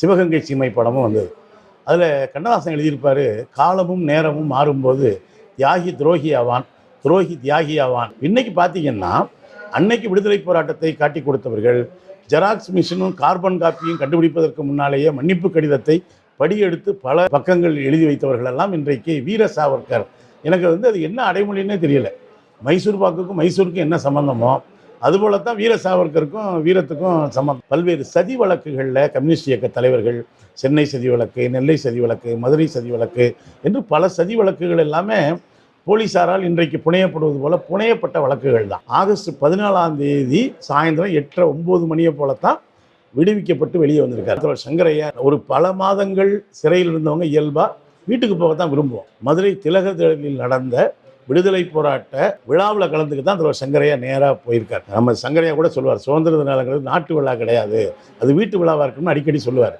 சிவகங்கை சீமை படமும் வந்தது. அதில் கண்ணதாசன் எழுதியிருப்பார் காலமும் நேரமும் மாறும்போது தியாகி துரோகி ஆவான் துரோகி தியாகி ஆவான். இன்னைக்கு பார்த்தீங்கன்னா அன்னைக்கு விடுதலை போராட்டத்தை காட்டி கொடுத்தவர்கள் ஜெராக்ஸ் மிஷினும் கார்பன் காப்பியும் கண்டுபிடிப்பதற்கு முன்னாலேயே மன்னிப்பு கடிதத்தை படியெடுத்து பல பக்கங்கள் எழுதி வைத்தவர்கள் எல்லாம் இன்றைக்கு வீர சாவர்கர். எனக்கு வந்து அது என்ன அடைமொழின்னே தெரியல. மைசூர் பாக்குக்கும் மைசூருக்கும் என்ன சம்பந்தமோ அதுபோல தான் வீர சாவர்கருக்கும் வீரத்துக்கும் சமம். பல்வேறு சதி வழக்குகளில் கம்யூனிஸ்ட் இயக்க தலைவர்கள் சென்னை சதி வழக்கு நெல்லை சதி வழக்கு மதுரை சதி வழக்கு என்று பல சதி வழக்குகள் எல்லாமே போலீசாரால் இன்றைக்கு புனையப்படுவது போல புனையப்பட்ட வழக்குகள் தான். ஆகஸ்ட் பதினாலாம் தேதி சாயந்தரம் எட்டரை ஒம்பது மணியை போலத்தான் விடுவிக்கப்பட்டு வெளியே வந்திருக்கார். சங்கரையா ஒரு பல மாதங்கள் சிறையில் இருந்தவங்க இயல்பாக வீட்டுக்கு போகத்தான் விரும்புவோம். மதுரை திலகத்தில் நடந்த விடுதலை போராட்ட விழாவில் கலந்துக்கு தான் தலைவர் சங்கரையா நேராக போயிருக்கார். நம்ம சங்கரையா கூட சொல்லுவார் சுதந்திர தினங்கிறது நாட்டு விழா கிடையாது. அது வீட்டு விழாவாக இருக்கணும்னு அடிக்கடி சொல்லுவார்.